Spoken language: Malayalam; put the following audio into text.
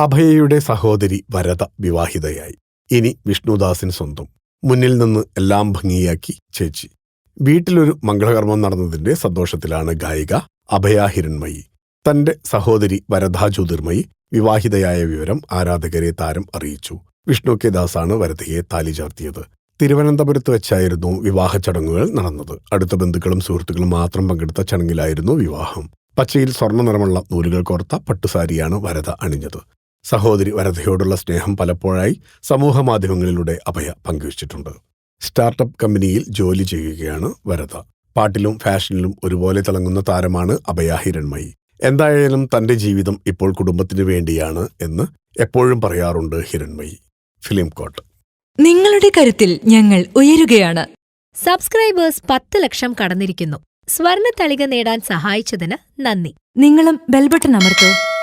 അഭയയുടെ സഹോദരി വരത വിവാഹിതയായി. ഇനി വിഷ്ണുദാസിൻ സ്വന്തം. മുന്നിൽ നിന്ന് എല്ലാം ഭംഗിയാക്കി ചേച്ചി. വീട്ടിലൊരു മംഗളകർമ്മം നടന്നതിന്റെ സന്തോഷത്തിലാണ് ഗായിക അഭയ ഹിരൺമയി. തന്റെ സഹോദരി വരദാ ജ്യോതിർമയി വിവാഹിതയായ വിവരം ആരാധകരെ താരം അറിയിച്ചു. വിഷ്ണു കെ ദാസാണ് വരദയെ താലി ചാർത്തിയത്. തിരുവനന്തപുരത്ത് വെച്ചായിരുന്നു വിവാഹ ചടങ്ങുകൾ നടന്നത്. അടുത്ത ബന്ധുക്കളും സുഹൃത്തുക്കളും മാത്രം പങ്കെടുത്ത ചടങ്ങിലായിരുന്നു വിവാഹം. പച്ചയിൽ സ്വർണ നിറമുള്ള നൂലുകൾ കോർത്ത പട്ടുസാരിയാണ് വരത അണിഞ്ഞത്. സഹോദരി വരധയോടുള്ള സ്നേഹം പലപ്പോഴായി സമൂഹ മാധ്യമങ്ങളിലൂടെ അഭയ പങ്കുവച്ചിട്ടുണ്ട്. സ്റ്റാർട്ടപ്പ് കമ്പനിയിൽ ജോലി ചെയ്യുകയാണ് വരത. പാട്ടിലും ഫാഷനിലും ഒരുപോലെ തിളങ്ങുന്ന താരമാണ് അഭയ ഹിരൺമയി. എന്തായാലും തന്റെ ജീവിതം ഇപ്പോൾ കുടുംബത്തിനു വേണ്ടിയാണ് എന്ന് എപ്പോഴും പറയാറുണ്ട് ഹിരൺമയി. Film coat. നിങ്ങളുടെ കരുത്തിൽ ഞങ്ങൾ ഉയരുകയാണ്. സബ്സ്ക്രൈബേഴ്സ് പത്ത് ലക്ഷം കടന്നിരിക്കുന്നു. സ്വർണ തളിക നേടാൻ സഹായിച്ചതിന് നന്ദി. നിങ്ങളും ബെൽബട്ടൺ അമർത്തോ.